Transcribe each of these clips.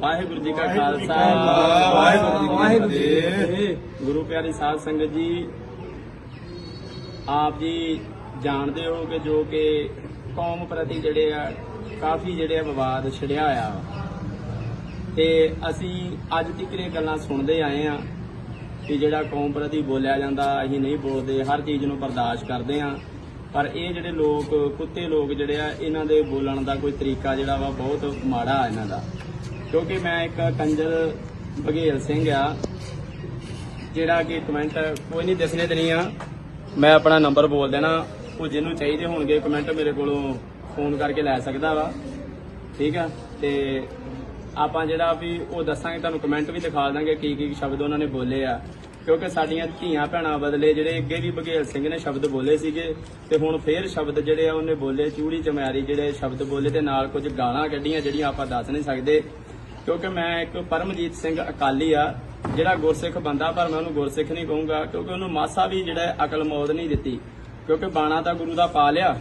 ਵਾਹਿਗੁਰੂ ਜੀ ਕਾ ਖਾਲਸਾ ਵਾਹਿਗੁਰੂ ਜੀ ਕੀ ਫਤਿਹ। ਗੁਰੂ ਪਿਆਰੀ ਸਾਧ ਸੰਗਤ ਜੀ ਆਪ ਜੀ ਜਾਣਦੇ ਹੋ ਕਿ ਜੋ ਕਿ ਕੌਮ ਪ੍ਰਤੀ ਜਿਹੜੇ ਆ ਕਾਫੀ ਜਿਹੜੇ ਆ ਵਿਵਾਦ ਛਿੜਿਆ ਆ ਤੇ ਅਸੀਂ ਅੱਜ ਤੱਕ ਇਹ ਗੱਲਾਂ ਸੁਣਦੇ ਆਏ ਆ ਕਿ ਜਿਹੜਾ ਕੌਮ ਪ੍ਰਤੀ ਬੋਲਿਆ ਜਾਂਦਾ, ਅਸੀਂ ਨਹੀਂ ਬੋਲਦੇ, ਹਰ ਚੀਜ਼ ਨੂੰ ਬਰਦਾਸ਼ਤ ਕਰਦੇ ਆ ਪਰ ਇਹ ਜਿਹੜੇ ਲੋਕ, ਕੁੱਤੇ ਲੋਕ ਜਿਹੜੇ ਆ, ਇਹਨਾਂ ਦੇ ਬੋਲਣ ਦਾ ਕੋਈ ਤਰੀਕਾ ਜਿਹੜਾ ਵਾ ਬਹੁਤ ਮਾੜਾ ਆ ਇਹਨਾਂ ਦਾ। ਕਿਉਂਕਿ ਮੈਂ ਇੱਕ ਕੰਜਰ ਬਘੇਲ ਸਿੰਘ ਆ, ਜਿਹੜਾ ਕਿ ਕਮੈਂਟ ਕੋਈ ਨਹੀਂ ਦਿਸਨੇ ਤੇ ਆ। ਮੈਂ ਆਪਣਾ ਨੰਬਰ ਬੋਲ ਦੇਣਾ, ਉਹ ਜਿਹਨੂੰ ਚਾਹੀਦੇ ਹੋਣਗੇ ਕਮੈਂਟ ਮੇਰੇ ਕੋਲੋਂ ਫੋਨ ਕਰਕੇ ਲੈ ਸਕਦਾ ਵਾ। ਠੀਕ ਆ? ਤੇ ਆਪਾਂ ਜਿਹੜਾ ਵੀ ਉਹ ਦੱਸਾਂਗੇ ਤੁਹਾਨੂੰ ਕਮੈਂਟ ਵੀ ਦਿਖਾ ਦਾਂਗੇ ਕੀ ਕੀ ਸ਼ਬਦ ਉਹਨਾਂ ਨੇ ਬੋਲੇ ਆ। ਕਿਉਂਕਿ ਸਾਡੀਆਂ ਧੀਆਂ ਭੈਣਾਂ ਬਦਲੇ ਜਿਹੜੇ ਅੱਗੇ ਵੀ ਬਘੇਲ ਸਿੰਘ ਨੇ ਸ਼ਬਦ ਬੋਲੇ ਸੀਗੇ ਤੇ ਹੁਣ ਫੇਰ ਸ਼ਬਦ ਜਿਹੜੇ ਆ ਉਹਨੇ ਬੋਲੇ ਚੂੜੀ ਚਮੈਰੀ ਜਿਹੜੇ ਸ਼ਬਦ ਬੋਲੇ ਤੇ ਨਾਲ ਕੁਝ ਗਾਲਾਂ ਕੱਢੀਆਂ ਜਿਹੜੀਆਂ ਆਪਾਂ ਦੱਸ ਨਹੀਂ ਸਕਦੇ। ਕਿਉਂਕਿ ਮੈਂ ਇੱਕ ਪਰਮਜੀਤ ਸਿੰਘ ਅਕਾਲੀ ਆ ਜਿਹੜਾ ਗੁਰਸਿੱਖ ਬੰਦਾ ਪਰ ਮੈਂ ਉਹਨੂੰ ਗੁਰਸਿੱਖ ਨਹੀਂ ਕਹੂੰਗਾ ਕਿਉਂਕਿ ਉਹਨੂੰ ਮਾਸਾ ਵੀ ਜਿਹੜਾ ਅਕਲ ਮੌਤ ਨਹੀਂ ਦਿੱਤੀ। ਕਿਉਂਕਿ ਬਾਣਾ ਤਾਂ ਗੁਰੂ ਦਾ ਪਾ ਲਿਆ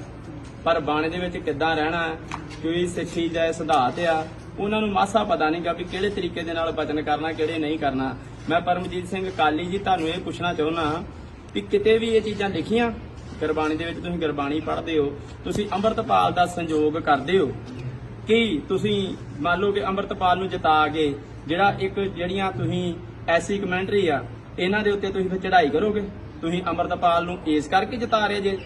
ਪਰ ਬਾਣੇ ਦੇ ਵਿੱਚ ਕਿੱਦਾਂ ਰਹਿਣਾ ਹੈ, ਕੋਈ ਸਿੱਖੀ ਦਾ ਸਿਧਾਂਤ ਆ ਉਹਨਾਂ ਨੂੰ ਮਾਸਾ ਪਤਾ ਨਹੀਂਗਾ ਵੀ ਕਿਹੜੇ ਤਰੀਕੇ ਦੇ ਨਾਲ ਬਚਨ ਕਰਨਾ, ਕਿਹੜੇ ਨਹੀਂ ਕਰਨਾ। ਮੈਂ ਪਰਮਜੀਤ ਸਿੰਘ ਅਕਾਲੀ ਜੀ, ਤੁਹਾਨੂੰ ਇਹ ਪੁੱਛਣਾ ਚਾਹੁੰਦਾ ਵੀ ਕਿਤੇ ਵੀ ਇਹ ਚੀਜ਼ਾਂ ਲਿਖੀਆਂ, ਗੁਰਬਾਣੀ ਦੇ ਵਿੱਚ ਤੁਸੀਂ ਗੁਰਬਾਣੀ ਪੜ੍ਹਦੇ ਹੋ, ਤੁਸੀਂ ਅੰਮ੍ਰਿਤਪਾਲ ਦਾ ਸੰਯੋਗ ਕਰਦੇ ਹੋ। ਕਿ ਤੁਸੀਂ ਮੰਨ ਲਓ ਕਿ ਅੰਮ੍ਰਿਤਪਾਲ ਨੂੰ ਜਿਤਾ ਕੇ ਜਿਹੜਾ ਇੱਕ ਜਿਹੜੀਆਂ ਤੁਸੀਂ ਐਸੀ ਕਮੈਂਟਰੀ ਆ, ਇਹਨਾਂ ਦੇ ਉੱਤੇ ਤੁਸੀਂ ਫਿਰ ਚੜ੍ਹਾਈ ਕਰੋਗੇ? ਤੁਸੀਂ ਅੰਮ੍ਰਿਤਪਾਲ ਨੂੰ ਇਸ ਕਰਕੇ ਜਿਤਾ ਰਹੇ ਜੇ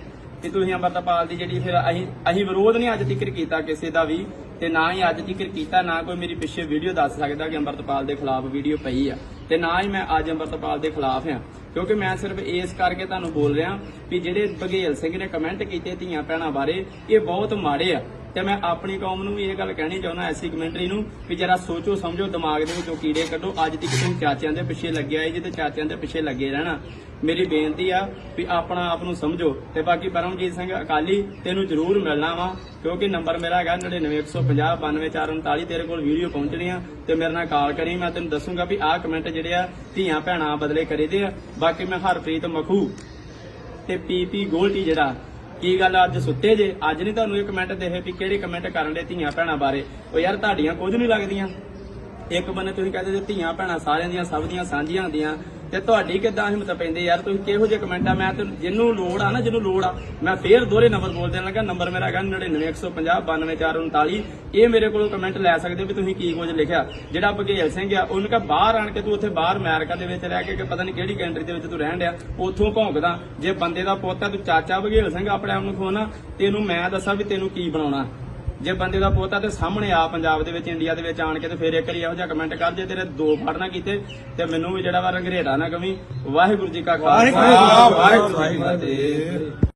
ਕਿ ਤੁਸੀਂ ਅੰਮ੍ਰਿਤਪਾਲ ਦੀ ਜਿਹੜੀ ਫਿਰ ਅਸੀਂ ਅਸੀਂ ਵਿਰੋਧ ਨਹੀਂ ਅੱਜ ਤੱਕ ਕੀਤਾ ਕਿਸੇ ਦਾ ਵੀ ਤੇ ਨਾ ਹੀ ਅੱਜ ਜ਼ਿਕਰ ਕੀਤਾ, ਨਾ ਕੋਈ ਮੇਰੀ ਪਿੱਛੇ ਵੀਡੀਓ ਦੱਸ ਸਕਦਾ ਕਿ ਅੰਮ੍ਰਿਤਪਾਲ ਦੇ ਖਿਲਾਫ ਵੀਡੀਓ ਪਈ ਆ। ਤੇ ਨਾ ਹੀ ਮੈਂ ਅੱਜ ਅੰਮ੍ਰਿਤਪਾਲ ਦੇ ਖਿਲਾਫ ਆ। ਕਿਉਂਕਿ ਮੈਂ ਸਿਰਫ ਇਸ ਕਰਕੇ ਤੁਹਾਨੂੰ ਬੋਲ ਰਿਹਾ ਵੀ ਜਿਹੜੇ ਬਘੇਲ ਸਿੰਘ ਨੇ ਕਮੈਂਟ ਕੀਤੇ ਧੀਆਂ ਭੈਣਾਂ ਬਾਰੇ, ਇਹ ਬਹੁਤ ਮਾੜੇ ਆ। ਤੇ ਮੈਂ ਆਪਣੀ ਕੌਮ ਨੂੰ ਵੀ ਇਹ ਗੱਲ ਕਹਿਣੀ ਚਾਹੁੰਦਾ ਐਸੀ ਕਮੈਂਟਰੀ ਨੂੰ ਵੀ ਜਰਾ ਸੋਚੋ, ਸਮਝੋ, ਦਿਮਾਗ ਦੇ ਵਿੱਚੋਂ ਕੀੜੇ ਕੱਢੋ। ਅੱਜ ਤੱਕ ਤੁਸੀਂ ਚਾਚਿਆਂ ਦੇ ਪਿੱਛੇ ਲੱਗੇ ਆਏ ਜੇ ਤੇ ਚਾਚਿਆਂ ਦੇ ਪਿੱਛੇ ਲੱਗੇ ਰਹਿਣਾ। ਮੇਰੀ ਬੇਨਤੀ ਆ ਵੀ ਆਪਣਾ ਆਪ ਨੂੰ ਸਮਝੋ। ਤੇ ਬਾਕੀ ਪਰਮਜੀਤ ਸਿੰਘ, ਅਕਾਲੀ, ਤੈਨੂੰ ਜ਼ਰੂਰ ਮਿਲਣਾ ਵਾ, ਕਿਉਂਕਿ ਨੰਬਰ ਮੇਰਾ ਹੈਗਾ 99150 ਤੇਰੇ ਕੋਲ ਵੀਡੀਓ ਪਹੁੰਚਣੀ ਆ, ਤੇ ਮੇਰੇ ਨਾਲ ਕਾਲ ਕਰੀ, ਮੈਂ ਤੈਨੂੰ ਦੱਸੂਗਾ ਵੀ ਆਹ ਕਮੈਂਟ ਜਿਹੜੇ ਆ, ਧੀਆਂ ਭੈਣਾਂ ਬਦਲੇ ਕਰੀਦੇ ਆ। ਬਾਕੀ ਮੈਂ ਹਰਪ੍ਰੀਤ ਮਖੂ ਤੇ ਪੀਪੀ ਗੋਲਟੀ ਜਿਹੜਾ ਕੀ ਗੱਲ ਅੱਜ ਸੁੱਤੇ ਜੇ? ਅੱਜ ਨਹੀਂ ਤੁਹਾਨੂੰ ਇਹ ਕਮੈਂਟ ਦੇਖੇ ਵੀ ਕਿਹੜੇ ਕਮੈਂਟ ਕਰਨ ਦੇ ਧੀਆਂ ਭੈਣਾਂ ਬਾਰੇ? ਉਹ ਯਾਰ ਤੁਹਾਡੀਆਂ ਕੁਝ ਨਹੀਂ ਲੱਗਦੀਆਂ। ਇੱਕ ਬੰਨੇ ਤੁਸੀਂ ਕਹਿੰਦੇ ਜੇ ਧੀਆਂ ਭੈਣਾਂ ਸਾਰਿਆਂ ਦੀਆਂ, ਸਭ ਦੀਆਂ ਸਾਂਝੀਆਂ ਹੁੰਦੀਆਂ ਤੇ ਤੁਹਾਡੀ ਕਿਦਾਂ ਹਿੰਮਤ ਪੈਂਦੀ ਯਾਰ? ਤੁਸੀਂ ਕਿਹੋ ਜਿਹੇ ਕਮੈਂਟ ਆ? ਮੈਂ ਤੇ ਜਿਹਨੂੰ ਲੋੜ ਆ ਨਾ, ਜਿਹਨੂੰ ਲੋੜ ਆ, ਮੈਂ ਫੇਰ ਦੋਹਰੇ ਨੰਬਰ ਬੋਲ ਦੇਣ ਲੱਗਾ। ਨੰਬਰ ਮੇਰਾ ਹੈਗਾ 99150 92439 ਇਹ ਮੇਰੇ ਕੋਲੋਂ ਕਮੈਂਟ ਲੈ ਸਕਦੇ ਵੀ ਤੁਸੀਂ ਕੀ ਕੁਝ ਲਿਖਿਆ। ਜਿਹੜਾ ਬਘੇਲ ਸਿੰਘ ਆ, ਉਹਨੂੰ ਕਹਾ ਬਾਹਰ ਆਣ ਕੇ ਤੂੰ ਉੱਥੇ ਬਾਹਰ ਅਮਰੀਕਾ ਦੇ ਵਿੱਚ ਰਹਿ ਕੇ ਕਿ ਪਤਾ ਨਹੀਂ ਕਿਹੜੀ ਕੰਟਰੀ ਦੇ ਵਿੱਚ ਤੂੰ ਰਹਿਣ ਡਿਆ, ਉੱਥੋਂ ਭੌਂਕਦਾ। ਜੇ ਬੰਦੇ ਦਾ ਪੁੱਤ ਆ, ਤੂੰ ਚਾਚਾ ਬਘੇਲ ਸਿੰਘ ਆਪਣੇ ਆਪ ਨੂੰ ਖੋਣਾ ਤੈਨੂੰ ਮੈਂ ਦੱਸਾਂ ਵੀ ਤੈਨੂੰ ਕੀ ਬਣਾਉਣਾ। ਜੇ ਬੰਦੇ ਦਾ ਪੋਤਾ ਤੇ ਸਾਹਮਣੇ ਆ ਪੰਜਾਬ ਦੇ ਵਿੱਚ ਇੰਡੀਆ ਦੇ ਵਿੱਚ ਆਣ ਕੇ ਤੇ ਫਿਰ ਇੱਕ ਵਾਰੀ ਇਹੋ ਜਿਹਾ ਕਮੈਂਟ ਕਰ ਜੇ ਤੇਰੇ ਦੋ ਫੜ ਨਾ ਕੀਤੇ ਤੇ ਮੈਨੂੰ ਵੀ ਜਿਹੜਾ ਵਾ ਰੰਗਰੇੜਾ ਨਾ ਕਵੀ। ਵਾਹਿਗੁਰੂ ਜੀ ਕਾ ਖਾਲਸਾ। ਵਾਹਿਗੁਰੂ ਜੀ ਕੀ ਫਤਿਹ।